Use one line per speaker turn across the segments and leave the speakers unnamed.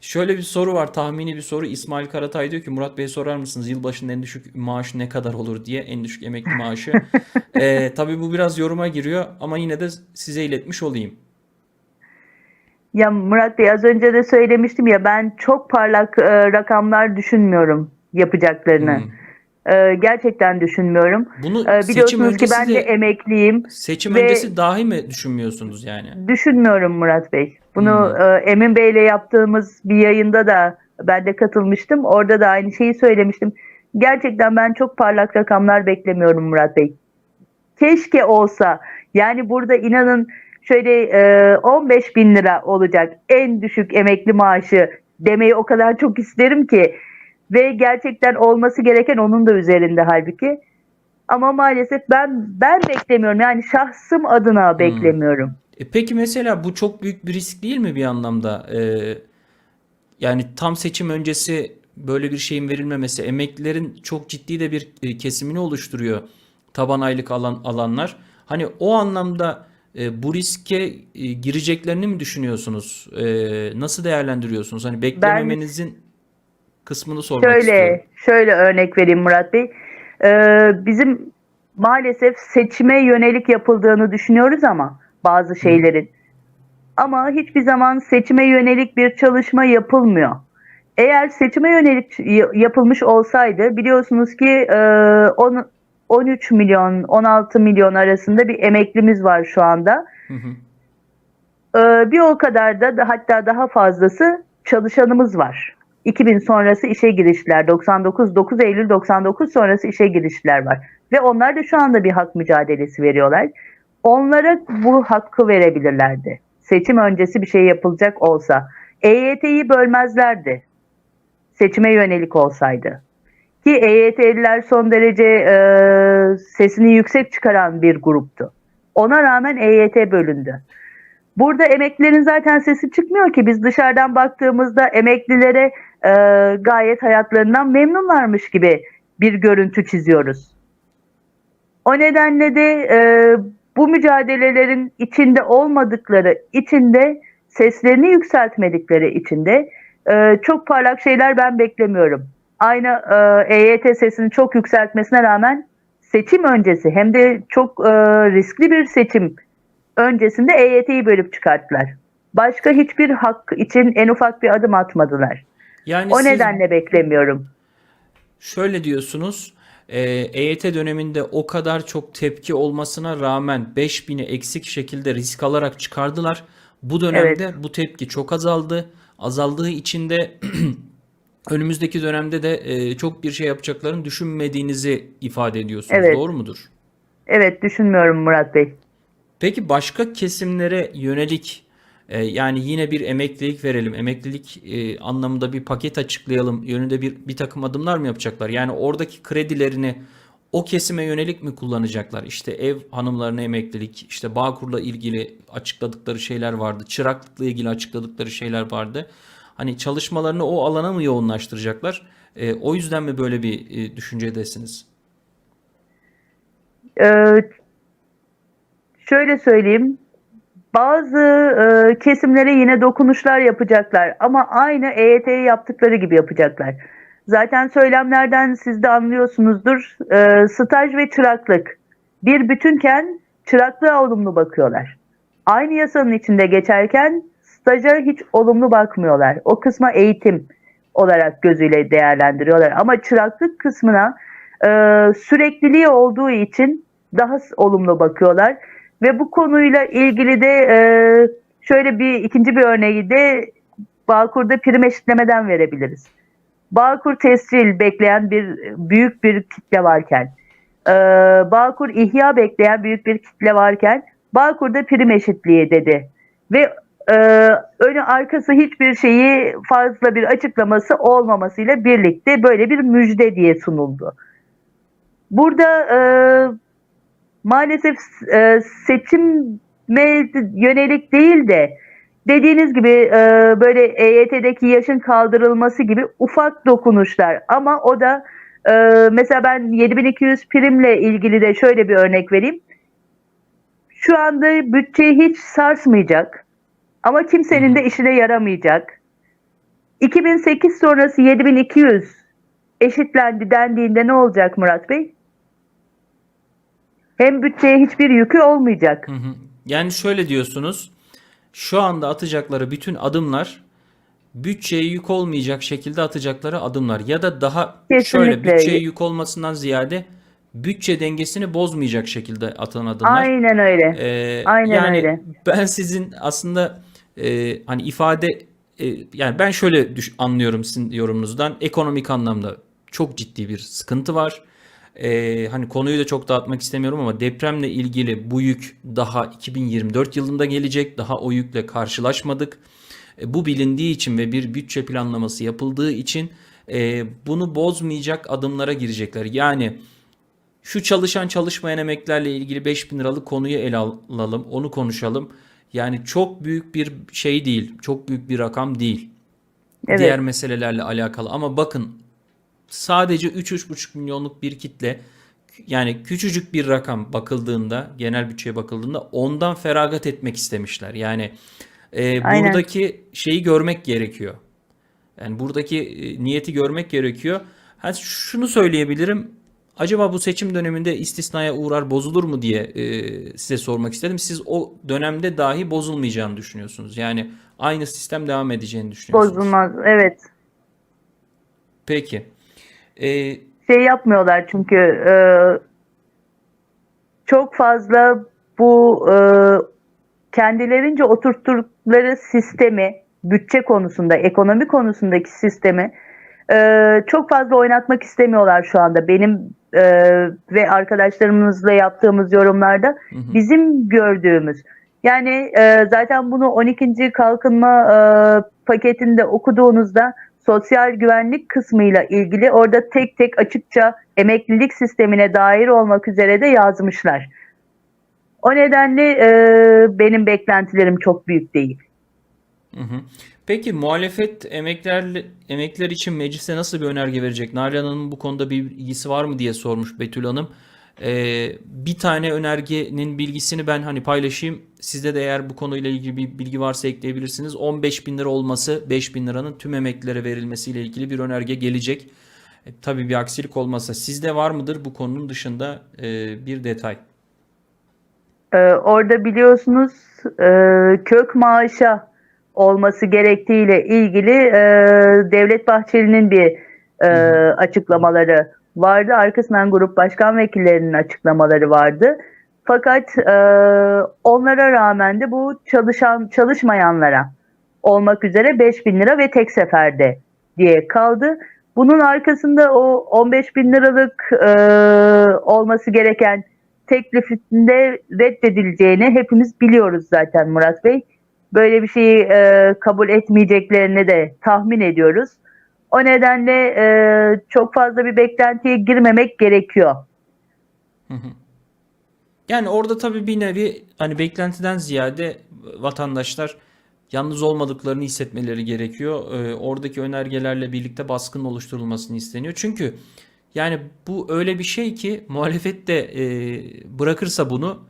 Şöyle bir soru var, tahmini bir soru. İsmail Karatay diyor ki Murat Bey sorar mısınız yılbaşının en düşük maaşı ne kadar olur diye en düşük emekli maaşı. Ee, tabii bu biraz yoruma giriyor ama yine de size iletmiş olayım.
Ya Murat Bey az önce de söylemiştim ya ben çok parlak e, rakamlar düşünmüyorum yapacaklarını.
Hmm.
E, gerçekten düşünmüyorum.
Bunu
E,
seçim
biliyorsunuz ki ben de
de
emekliyim.
seçim
ve-
öncesi dahi mi düşünmüyorsunuz yani?
Düşünmüyorum Murat Bey. Bunu
Hmm.
e, Emin Bey'le yaptığımız bir yayında da ben de katılmıştım. Orada da aynı şeyi söylemiştim. Gerçekten ben çok parlak rakamlar beklemiyorum Murat Bey. Keşke olsa. Yani burada inanın şöyle e, 15 bin lira olacak en düşük emekli maaşı demeyi o kadar çok isterim ki. Ve gerçekten olması gereken onun da üzerinde halbuki. Ama maalesef ben ben beklemiyorum. Yani şahsım adına beklemiyorum.
E peki mesela bu çok büyük bir risk değil mi bir anlamda? Ee, yani tam seçim öncesi böyle bir şeyin verilmemesi emeklilerin çok ciddi de bir e, kesimini oluşturuyor. Taban aylık alan alanlar. Hani o anlamda e, bu riske e, gireceklerini mi düşünüyorsunuz? E, nasıl değerlendiriyorsunuz? Hani beklememenizin kısmını sormak istiyorum.
Şöyle, şöyle örnek vereyim Murat Bey. Ee, bizim maalesef seçime yönelik yapıldığını düşünüyoruz ama bazı şeylerin. Ama hiçbir zaman seçime yönelik bir çalışma yapılmıyor. Eğer seçime yönelik yapılmış olsaydı biliyorsunuz ki e, on- 13 milyon 16 milyon arasında bir emeklimiz var şu anda.
Hı hı.
Ee, bir o kadar da, da hatta daha fazlası çalışanımız var. 2000 sonrası işe girişler, 99 9 Eylül 99 sonrası işe girişler var ve onlar da şu anda bir hak mücadelesi veriyorlar. Onlara bu hakkı verebilirlerdi. Seçim öncesi bir şey yapılacak olsa. EYT'yi bölmezlerdi. Seçime yönelik olsaydı. Ki EYT'liler son derece e, sesini yüksek çıkaran bir gruptu. Ona rağmen EYT bölündü. Burada emeklilerin zaten sesi çıkmıyor ki biz dışarıdan baktığımızda emeklilere e, gayet hayatlarından memnunlarmış gibi bir görüntü çiziyoruz. O nedenle de e, bu mücadelelerin içinde olmadıkları, içinde seslerini yükseltmedikleri içinde e, çok parlak şeyler ben beklemiyorum. Aynı e, EYT sesini çok yükseltmesine rağmen seçim öncesi hem de çok e, riskli bir seçim öncesinde EYT'yi bölüp çıkarttılar. Başka hiçbir hak için en ufak bir adım atmadılar.
Yani
O
siz
nedenle beklemiyorum.
Şöyle diyorsunuz, e, EYT döneminde o kadar çok tepki olmasına rağmen 5000'i eksik şekilde risk alarak çıkardılar. Bu dönemde bu tepki çok azaldı. Azaldığı için de önümüzdeki dönemde de e, çok bir şey yapacaklarını düşünmediğinizi ifade ediyorsunuz.
Evet.
Doğru mudur?
Evet düşünmüyorum Murat Bey.
Peki başka kesimlere yönelik e, yani yine bir emeklilik verelim, emeklilik e, anlamında bir paket açıklayalım yönünde bir bir takım adımlar mı yapacaklar? Yani oradaki kredilerini o kesime yönelik mi kullanacaklar? İşte ev hanımlarına emeklilik, işte Bağkur'la ilgili açıkladıkları şeyler vardı, çıraklıkla ilgili açıkladıkları şeyler vardı. Hani çalışmalarını o alana mı yoğunlaştıracaklar? E, o yüzden mi böyle bir e, düşüncedesiniz?
Ee, şöyle söyleyeyim. Bazı e, kesimlere yine dokunuşlar yapacaklar ama aynı EYT'ye yaptıkları gibi yapacaklar. Zaten söylemlerden siz de anlıyorsunuzdur. Ee, staj ve çıraklık bir bütünken çıraklığa olumlu bakıyorlar. Aynı yasanın içinde geçerken staja hiç olumlu bakmıyorlar. O kısma eğitim olarak gözüyle değerlendiriyorlar. Ama çıraklık kısmına e, sürekliliği olduğu için daha olumlu bakıyorlar. Ve bu konuyla ilgili de e, şöyle bir ikinci bir örneği de Bağkur'da prim eşitlemeden verebiliriz. Bağkur tescil bekleyen bir büyük bir kitle varken, e, Bağkur ihya bekleyen büyük bir kitle varken Bağkur'da prim eşitliği dedi. Ve e, önü arkası hiçbir şeyi fazla bir açıklaması olmamasıyla birlikte böyle bir müjde diye sunuldu. Burada e, maalesef e, seçime yönelik değil de dediğiniz gibi e, böyle EYT'deki yaşın kaldırılması gibi ufak dokunuşlar ama o da e, mesela ben 7200 primle ilgili de şöyle bir örnek vereyim. Şu anda bütçeyi hiç sarsmayacak ama kimsenin de işine yaramayacak. 2008 sonrası 7200 eşitlendi dendiğinde ne olacak Murat Bey? Hem bütçeye hiçbir yükü olmayacak.
Hı hı. Yani şöyle diyorsunuz. Şu anda atacakları bütün adımlar bütçeye yük olmayacak şekilde atacakları adımlar ya da daha şöyle
Kesinlikle.
bütçeye yük olmasından ziyade bütçe dengesini bozmayacak şekilde atılan adımlar.
Aynen öyle.
Ee,
Aynen
yani
öyle.
ben sizin aslında e, hani ifade e, yani ben şöyle düş- anlıyorum sizin yorumunuzdan ekonomik anlamda çok ciddi bir sıkıntı var. Ee, hani konuyu da çok dağıtmak istemiyorum ama depremle ilgili bu yük daha 2024 yılında gelecek. Daha o yükle karşılaşmadık. E, bu bilindiği için ve bir bütçe planlaması yapıldığı için e, bunu bozmayacak adımlara girecekler. Yani şu çalışan çalışmayan emeklerle ilgili 5000 liralık konuyu ele alalım, onu konuşalım. Yani çok büyük bir şey değil, çok büyük bir rakam değil.
Evet.
Diğer meselelerle alakalı ama bakın sadece 3-3,5 milyonluk bir kitle yani küçücük bir rakam bakıldığında, genel bütçeye bakıldığında ondan feragat etmek istemişler. Yani e,
Aynen.
buradaki şeyi görmek gerekiyor. Yani buradaki e, niyeti görmek gerekiyor. Ha, şunu söyleyebilirim. Acaba bu seçim döneminde istisnaya uğrar bozulur mu diye e, size sormak istedim. Siz o dönemde dahi bozulmayacağını düşünüyorsunuz. Yani aynı sistem devam edeceğini düşünüyorsunuz.
Bozulmaz. Evet.
Peki. E,
Şey yapmıyorlar çünkü e, çok fazla bu e, kendilerince oturttukları sistemi bütçe konusunda, ekonomi konusundaki sistemi e, çok fazla oynatmak istemiyorlar şu anda. Benim e, ve arkadaşlarımızla yaptığımız yorumlarda
hı hı.
bizim gördüğümüz. Yani e, zaten bunu 12. kalkınma e, paketinde okuduğunuzda sosyal güvenlik kısmıyla ilgili orada tek tek açıkça emeklilik sistemine dair olmak üzere de yazmışlar. O nedenle e, benim beklentilerim çok büyük değil.
Peki muhalefet emekler emekler için meclise nasıl bir önerge verecek? Nalan Hanım bu konuda bir bilgisi var mı diye sormuş Betül Hanım. Ee, bir tane önergenin bilgisini ben hani paylaşayım. Sizde de eğer bu konuyla ilgili bir bilgi varsa ekleyebilirsiniz. 15 bin lira olması 5 bin liranın tüm emeklilere verilmesiyle ilgili bir önerge gelecek. E, tabii bir aksilik olmasa sizde var mıdır bu konunun dışında e, bir detay?
Ee, orada biliyorsunuz e, kök maaşa olması gerektiğiyle ilgili e, Devlet Bahçeli'nin bir e, açıklamaları vardı. Arkasından grup başkan vekillerinin açıklamaları vardı. Fakat e, onlara rağmen de bu çalışan çalışmayanlara olmak üzere 5 bin lira ve tek seferde diye kaldı. Bunun arkasında o 15 bin liralık e, olması gereken teklifinde reddedileceğini hepimiz biliyoruz zaten Murat Bey. Böyle bir şeyi e, kabul etmeyeceklerini de tahmin ediyoruz. O nedenle e, çok fazla bir beklentiye girmemek gerekiyor.
Yani orada tabii bir nevi hani beklentiden ziyade vatandaşlar yalnız olmadıklarını hissetmeleri gerekiyor. Ee, oradaki önergelerle birlikte baskının oluşturulmasını isteniyor. Çünkü yani bu öyle bir şey ki muhalefet de e, bırakırsa bunu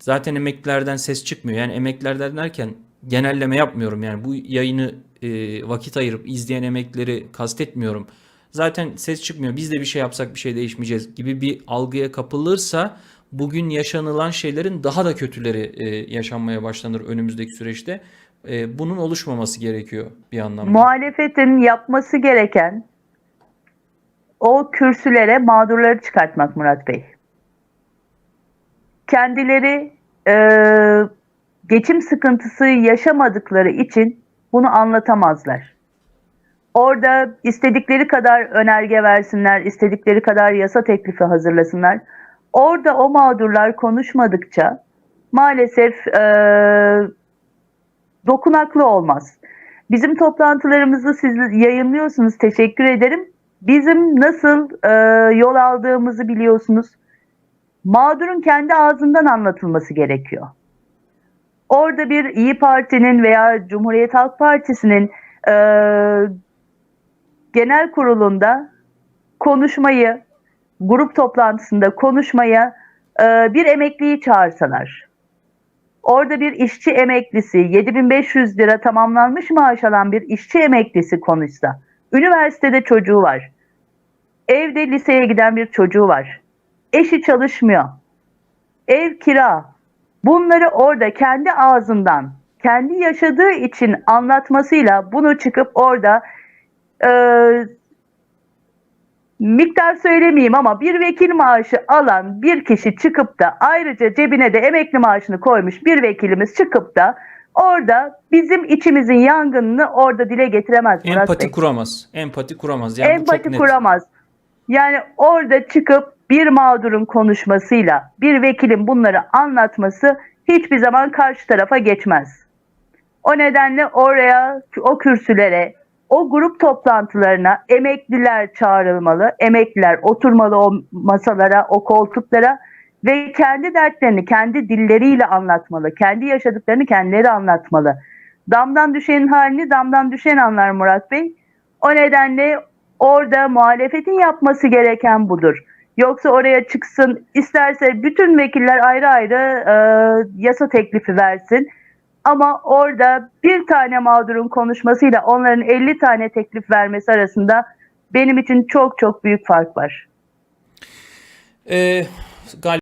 zaten emeklilerden ses çıkmıyor. Yani emeklilerden derken genelleme yapmıyorum. Yani bu yayını e, vakit ayırıp izleyen emeklileri kastetmiyorum. Zaten ses çıkmıyor. Biz de bir şey yapsak bir şey değişmeyeceğiz gibi bir algıya kapılırsa bugün yaşanılan şeylerin daha da kötüleri e, yaşanmaya başlanır önümüzdeki süreçte. E, bunun oluşmaması gerekiyor bir anlamda.
Muhalefetin yapması gereken o kürsülere mağdurları çıkartmak Murat Bey. Kendileri e, geçim sıkıntısı yaşamadıkları için bunu anlatamazlar. Orada istedikleri kadar önerge versinler, istedikleri kadar yasa teklifi hazırlasınlar. Orada o mağdurlar konuşmadıkça maalesef e, dokunaklı olmaz. Bizim toplantılarımızı siz yayınlıyorsunuz. Teşekkür ederim. Bizim nasıl e, yol aldığımızı biliyorsunuz. Mağdurun kendi ağzından anlatılması gerekiyor. Orada bir İyi Parti'nin veya Cumhuriyet Halk Partisi'nin e, genel kurulunda konuşmayı, grup toplantısında konuşmaya e, bir emekliyi çağırsalar. Orada bir işçi emeklisi 7500 lira tamamlanmış maaş alan bir işçi emeklisi konuşsa. Üniversitede çocuğu var. Evde liseye giden bir çocuğu var. Eşi çalışmıyor. Ev kira. Bunları orada kendi ağzından, kendi yaşadığı için anlatmasıyla bunu çıkıp orada e, miktar söylemeyeyim ama bir vekil maaşı alan bir kişi çıkıp da ayrıca cebine de emekli maaşını koymuş bir vekilimiz çıkıp da orada bizim içimizin yangınını orada dile getiremez Murat
Empati
Bey.
kuramaz. Empati kuramaz. Yani
Empati kuramaz. Yani orada çıkıp bir mağdurun konuşmasıyla bir vekilin bunları anlatması hiçbir zaman karşı tarafa geçmez. O nedenle oraya, o kürsülere, o grup toplantılarına emekliler çağrılmalı, emekliler oturmalı o masalara, o koltuklara ve kendi dertlerini kendi dilleriyle anlatmalı. Kendi yaşadıklarını kendileri anlatmalı. Damdan düşenin halini damdan düşen anlar Murat Bey. O nedenle orada muhalefetin yapması gereken budur. Yoksa oraya çıksın isterse bütün vekiller ayrı ayrı e, yasa teklifi versin. Ama orada bir tane mağdurun konuşmasıyla onların 50 tane teklif vermesi arasında benim için çok çok büyük fark var.
Ee, galiba